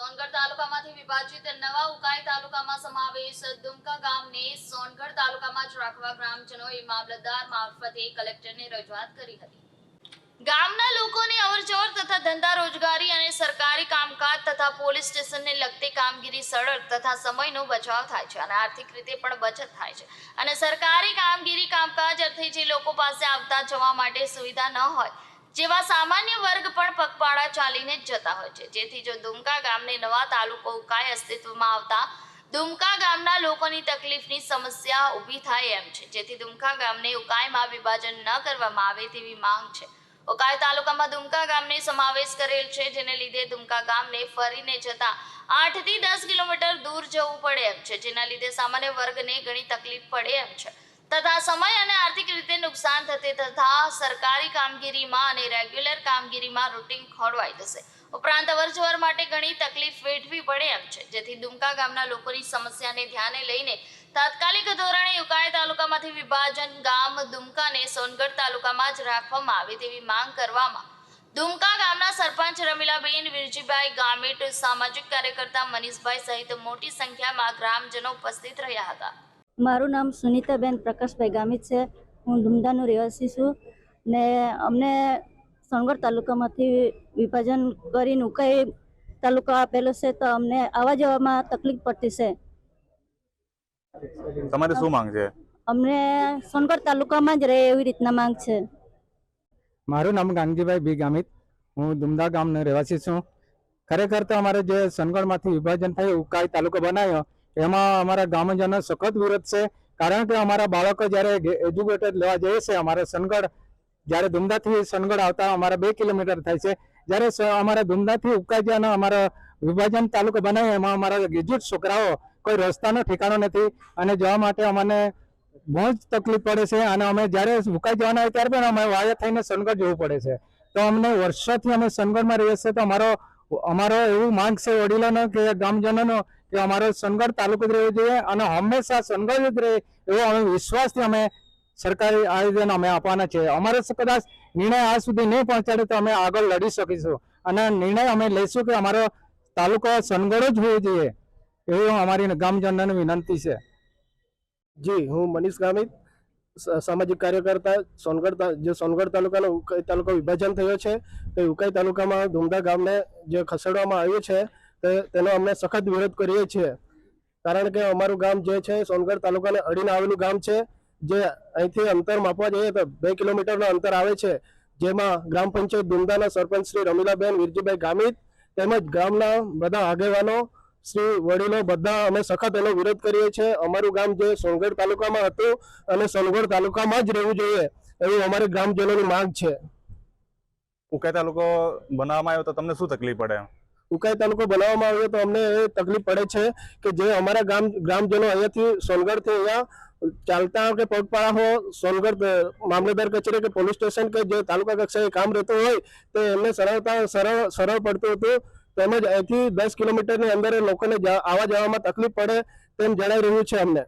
સોનગઢ તાલુકામાંથી વિભાજિત નવા ઉકાઈ તાલુકામાં સમાવેશ દુમકા ગામને સોનગઢ તાલુકામાં જ રાખવા ગ્રામજનોએ મામલતદાર મારફતે કલેક્ટરને રજૂઆત કરી હતી. ગામના લોકોની અવરજવર તથા ધંધા રોજગારી અને સરકારી કામકાજ તથા પોલીસ સ્ટેશનને લગતી કામગીરી સરળ તથા સમયનો બચાવ થાય છે અને આર્થિક રીતે પણ બચત થાય છે. અને સરકારી કામગીરી કામકાજ અર્થે જે લોકો પાસે આવતા જવા માટે સુવિધા ન હોય, જેવા સામાન્ય વર્ગ પગપાળા ચાલીને જ જતા હોય છે. જેથી જો દુમકા ગામને નવા તાલુકો ઉકાઈ અસ્તિત્વમાં આવતા દુમકા ગામના લોકોની તકલીફની સમસ્યા ઊભી થાય એમ છે. જેથી દુમકા ગામને ઉકાઈમાં વિભાજન ન કરવામાં આવે તેવી માંગ છે. ઉકાય તાલુકામાં દુમકા ગામને સમાવેશ કરેલ છે, જેને લીધે દુમકા ગામને ફરીને જતા આઠથી દસ કિલોમીટર દૂર જવું પડે એમ છે. જેના લીધે સામાન્ય વર્ગને ઘણી તકલીફ પડે એમ છે. તથા સમય અને આર્થિક રીતે નુકસાન થતે તથા સરકારી કામગીરીમાં અને રેગ્યુલર કામગીરીમાં રૂટીન ખોરવાઈ જશે. ઉપરાંત અવરજવર માટે ઘણી તકલીફ વેઠવી પડે એમ છે. જેથી દુમકા ગામના લોકોની સમસ્યાને ધ્યાને લઈને તાત્કાલિક ધોરણે ઉકાઈ તાલુકામાંથી વિભાજન ગામ દુમકાને સોનગઢ તાલુકામાં જ રાખવામાં આવે તેવી માંગ કરવામાં દુમકા ગામના સરપંચ રમીલાબેન, વિરજીભાઈ ગામીટ, સામાજિક કાર્યકર્તા મનીષભાઈ સહિત મોટી સંખ્યામાં ગ્રામજનો ઉપસ્થિત રહ્યા હતા. મારું નામ સુનીતાબેન પ્રકાશભાઈ ગામિત છે. હું ધુમધાનું રહેવાસી છું. ને અમને સોનગઢ તાલુકામાંથી વિભાજન કરીને ઉકાઈ તાલુકો આપેલો છે તો અમને આવવા જવામાં તકલીફ પડતી છે. તમારે શું માંગ છે? અમને સોનગઢ તાલુકામાં જ રહે એવી રીતના માંગ છે. મારું નામ ગાંધીભાઈ બી ગામિત. હું ધુમધા ગામનો રહેવાસી છું. ખરેખર તો અમારે જે સોનગઢમાંથી વિભાજન થયું ઉકાઈ તાલુકો બનાવ્યો એમાં અમારા ગામજનો સખત વિરોધ છે. કારણ કે અમારા બાળકો જ્યારે એજ્યુકેટેડ લેવા જઈએ છે, અમારે સનગઢ જ્યારે ધુમધાથી સનગઢ આવતા અમારા બે કિલોમીટર થાય છે. જ્યારે અમારા ધુમધાથી ઉકાઈ જ્યાંનો અમારો વિભાજન તાલુકો બનાવ્યો એમાં અમારા ગ્રેજ્યુએટ છોકરાઓ કોઈ રસ્તાનો ઠેકાણો નથી અને જવા માટે અમને બહુ જ તકલીફ પડે છે અને અમે જ્યારે ઉકાઈ જવાના હોય ત્યારે પણ અમે વાયા થઈને સનગઢ જવું પડે છે. તો અમને વર્ષોથી અમે સનગઢમાં રહીએ છીએ, તો અમારો અમારો એવું માંગ છે વડીલોનો કે ગામજનોનો કે અમારો સોનગઢ તાલુકો જ રહેવો જોઈએ અને હંમેશા સોનગઢ જ રહે એવો અમે વિશ્વાસથી અમે સરકારી આયોજન અમે આપવાના છે. અમારે કદાચ નિર્ણય આજ સુધી નહીં પહોંચાડે તો અમે આગળ લડી શકીશું અને નિર્ણય અમે લઈશું કે અમારો તાલુકો સોનગઢ જ હોવો જોઈએ. એવું અમારી ગામજનોની વિનંતી છે. જી, હું મનીષ ગામિત સામાજિક કાર્યકર્તા સોનગઢ જે સોનગઢ તાલુકાનો ઉકાઈ તાલુકા વિભાજન થયો છે, તે ઉકાઈ તાલુકામાં ધુમધા ગામને જે ખસેડવામાં આવ્યું છે, તે, તેનો અમે સખત વિરોધ કરીએ છીએ. કારણ કે અમારું ગામ જે છે, સોનગઢ તાલુકાને અડીને આવેલું ગામ છે, જે અહીંથી અંતર માપવા જઈએ તો બે કિલોમીટરનું અંતર આવે છે, જેમાં ગ્રામ પંચાયત ધુમધાના સરપંચ શ્રી રમીલાબેન વિરજીભાઈ ગામિત તેમજ ગામના બધા આગેવાનો શ્રી વડીલો બધા અમે સખત એનો વિરોધ કરીએ છીએ. અમારું ગામ જે સોનગઢ તાલુકામાં હતું અને સોનગઢ તાલુકામાં જ રહેવું જોઈએ એવું અમારી ગ્રામજનોની માંગ છે. ઉકાઈ તાલુકો બનાવવામાં આવ્યો તો તમને શું તકલીફ પડે? ઉકાઈ તાલુકો બનાવવામાં આવ્યો તો અમને એ તકલીફ પડે છે કે જે અમારા ગામ ગ્રામજનો અહીંયાથી સોનગઢથી અહીંયા ચાલતા કે પગપાળા હો સોનગઢ મામલેદાર કચેરી કે પોલીસ સ્ટેશન કે જે તાલુકા કક્ષાએ કામ રહેતું હોય તો એમને સરળતા સરળ સરળ પડતું હતું. તેમજ અહીંથી દસ કિલોમીટરની અંદર લોકોને આવવા જવામાં તકલીફ પડે તેમ જણાઈ રહ્યું છે અમને.